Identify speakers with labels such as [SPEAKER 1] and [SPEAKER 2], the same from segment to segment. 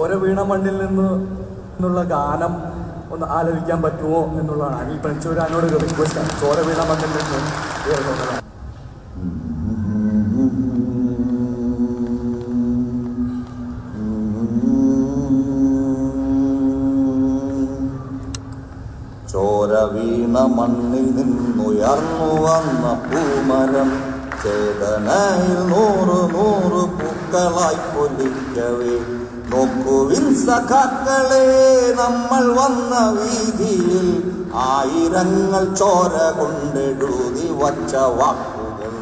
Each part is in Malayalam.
[SPEAKER 1] ചോര വീണ മണ്ണിൽ നിന്ന് എന്നുള്ള ഗാനം ഒന്ന് ആലപിക്കാൻ പറ്റുമോ എന്നുള്ളതാണ്. അനിൽ പണിച്ചൂരാനോട് ഒരു റിക്വസ്റ്റാണ് ചോര വീണ മണ്ണിൽ നിന്ന് എന്നുള്ളതാണ്
[SPEAKER 2] വീണ മണ്ണിൽ നിന്നുയർന്നു വന്ന പൂമരം നൂറ് പൊലിക്കവേ നോക്കുവിൻ സഖാക്കളെ നമ്മൾ വന്ന വീതിയിൽ ആയിരങ്ങൾ ചോര കൊണ്ടെഴുതി വച്ച വാക്കുകൾ.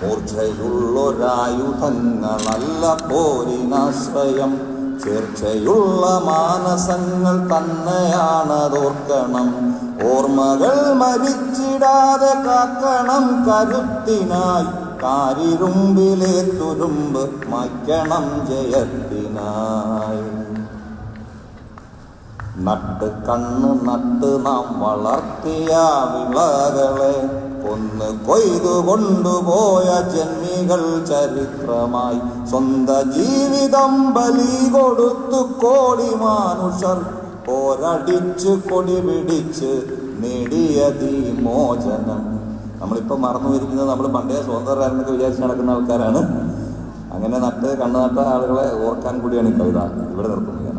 [SPEAKER 2] മൂർച്ചയുള്ളൊരായുധങ്ങളല്ല പോരിനാശ്രയം ചേർച്ചയുള്ള മാനസങ്ങൾ തന്നെയാണതോർക്കണം. ഓർമ്മകൾ മരിച്ചിടാതെ കാക്കണം കരുത്തിനായി. കാരിരുമ്പിലെ തുരുമ്പ് മായ്ക്കണം ജയത്തിനായി. നട്ട് കണ്ണ് നട്ട് നാം വളർത്തിയ വിളകളെ ഒന്ന് കൊയ്തു കൊണ്ടുപോയ ജന്മികൾ ചരിത്രമായി സ്വന്ത ജീവിതം ബലി കൊടുത്തു കോടി മാനുഷർ പോരടിച്ച് കൊടി പിടിച്ച് നേടിയതീ മോചനം നമ്മളിപ്പോ മറന്നു വരിക്കുന്നത് നമ്മൾ പണ്ടേ സ്വതന്ത്രരാണെന്നൊക്കെ വിചാരിച്ച് നടക്കുന്ന ആൾക്കാരാണ്. അങ്ങനെ നട്ട് കണ്ണു നട്ട ആളുകളെ ഓർക്കാൻ കൂടിയാണ് ഈ കവിത ഇവിടെ നിർത്തുന്നത്.